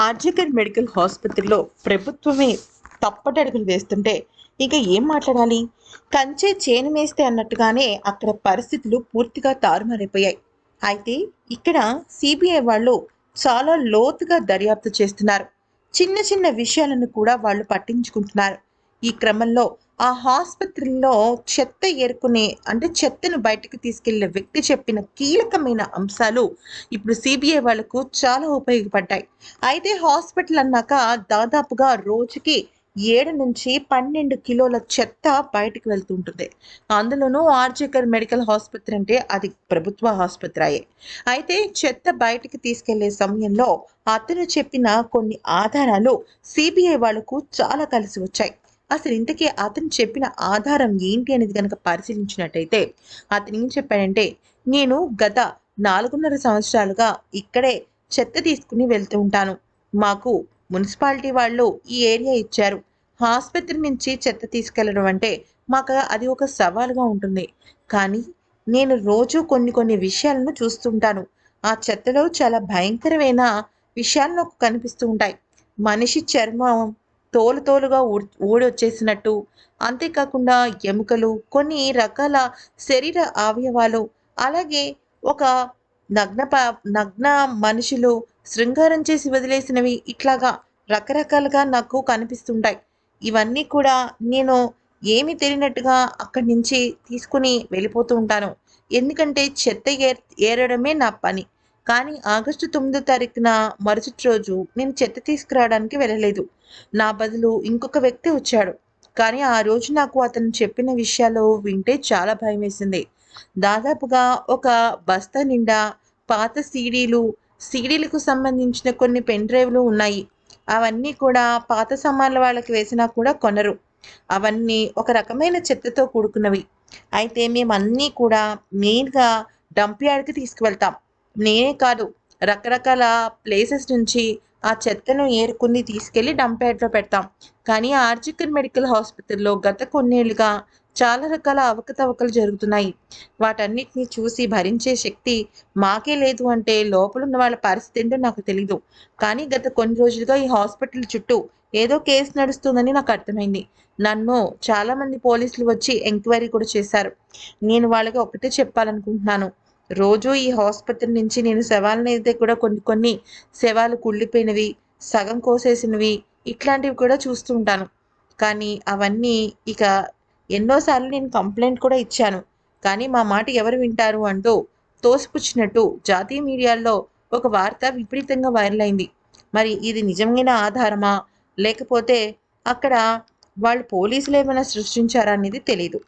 RG Kar medical ఆసుపత్రిలో ప్రభుత్వమే తప్పటడుగులు వేస్తుంటే ఇక ఏం మాట్లాడాలి? కంచే చేను వేస్తే అన్నట్టుగానే అక్కడ పరిస్థితులు పూర్తిగా తారుమారైపోయాయి. అయితే ఇక్కడ సిబిఐ వాళ్ళు చాలా లోతుగా దర్యాప్తు చేస్తున్నారు. చిన్న చిన్న విషయాలను కూడా వాళ్ళు పట్టించుకుంటున్నారు. ఈ క్రమంలో ఆ ఆసుపత్రిలో చెత్త ఏరుకునే అంటే చెత్తను బయటకు తీసుకెళ్ళే వ్యక్తి చెప్పిన కీలకమైన అంశాలు ఇప్పుడు సిబిఐ వాళ్ళకు చాలా ఉపయోగపడ్డాయి. అయితే హాస్పిటల్ అన్నాక దాదాపుగా రోజుకి ఏడు నుంచి పన్నెండు కిలోల చెత్త బయటకు వెళ్తుంటుంది. అందులోనూ ఆర్జేకర్ మెడికల్ ఆసుపత్రి అంటే అది ప్రభుత్వ ఆసుపత్రియే. అయితే చెత్త బయటకు తీసుకెళ్ళే సమయంలో అతను చెప్పిన కొన్ని ఆధారాలు సిబిఐ వాళ్ళకు చాలా కలిసి వచ్చాయి. అసలు ఇంతకీ అతను చెప్పిన ఆధారం ఏంటి అనేది కనుక పరిశీలించినట్టయితే అతను ఏం చెప్పాడంటే నేను గత నాలుగున్నర సంవత్సరాలుగా ఇక్కడే చెత్త తీసుకుని వెళ్తూ ఉంటాను. మాకు మున్సిపాలిటీ వాళ్ళు ఈ ఏరియా ఇచ్చారు. ఆసుపత్రి నుంచి చెత్త తీసుకెళ్ళడం అంటే మాకు అది ఒక సవాలుగా ఉంటుంది. కానీ నేను రోజు కొన్ని కొన్ని విషయాలను చూస్తుంటాను ఆ చెత్తలో చాలా భయంకరమైన విషయాలు నాకు కనిపిస్తూ ఉంటాయి. మనిషి చర్మం తోలు తోలుగా ఊడి ఊడొచ్చేసినట్టు. అంతేకాకుండా ఎముకలు కొన్ని రకాల శరీర అవయవాలు అలాగే ఒక నగ్న ప నగ్న మనుషులు శృంగారం చేసి వదిలేసినవి ఇట్లాగా రకరకాలుగా నాకు కనిపిస్తుంటాయి. ఇవన్నీ కూడా నేను ఏమి తెలియనట్టుగా అక్కడి నుంచి తీసుకుని వెళ్ళిపోతూ ఉంటాను. ఎందుకంటే చెత్త ఏర్ ఏరడమే నా పని. కానీ ఆగస్టు తొమ్మిదో తారీఖున మరుసటి రోజు నేను చెత్త తీసుకురావడానికి వెళ్ళలేదు. నా బదులు ఇంకొక వ్యక్తి వచ్చాడు. కానీ ఆ రోజు నాకు అతను చెప్పిన విషయాలు వింటే చాలా భయం వేసింది దాదాపుగా ఒక బస్తా నిండా పాత సీడీలు సీడీలకు సంబంధించిన కొన్ని పెన్ డ్రైవ్లు ఉన్నాయి. అవన్నీ కూడా పాత సామాన్ల వాళ్ళకి వేసినా కూడా కొనరు. అవన్నీ ఒక రకమైన చెత్తతో కూడుకున్నవి. అయితే మేమన్నీ కూడా మెయిన్గా డంప్ యార్డ్కి తీసుకువెళ్తాం. నేనే కాదు. రకరకాల ప్లేసెస్ నుంచి ఆ చెత్తను ఏరుకుని తీసుకెళ్ళి డంప్ యార్డ్లో పెడతాం. కానీ ఆర్జికర్ మెడికల్ హాస్పిటల్లో గత కొన్నేళ్ళుగా చాలా రకాల అవకతవకలు జరుగుతున్నాయి. వాటన్నిటిని చూసి భరించే శక్తి మాకే లేదు అంటే లోపల ఉన్న వాళ్ళ పరిస్థితి ఏంటో నాకు తెలీదు. కానీ గత కొన్ని రోజులుగా ఈ హాస్పిటల్ చుట్టూ ఏదో కేసు నడుస్తుందని నాకు అర్థమైంది. నన్ను చాలామంది పోలీసులు వచ్చి ఎంక్వైరీ కూడా చేశారు. నేను వాళ్ళకి ఒకటే చెప్పాలనుకుంటున్నాను. రోజు ఈ హాస్పిటల్ నుంచి నేను శవాలనైతే అయితే కూడా కొన్ని కొన్ని శవాలు కుళ్ళిపోయినవి సగం కోసేసినవి ఇట్లాంటివి కూడా చూస్తూ ఉంటాను. కానీ అవన్నీ ఇక ఎన్నోసార్లు నేను కంప్లైంట్ కూడా ఇచ్చాను. కానీ మా మాట ఎవరు వింటారు అంటూ తోసిపుచ్చినట్టు జాతీయ మీడియాల్లో ఒక వార్త విపరీతంగా వైరల్ అయింది. మరి ఇది నిజమైన ఆధారమా? లేకపోతే అక్కడ వాళ్ళు పోలీసులు ఏమైనా సృష్టించారా అనేది తెలియదు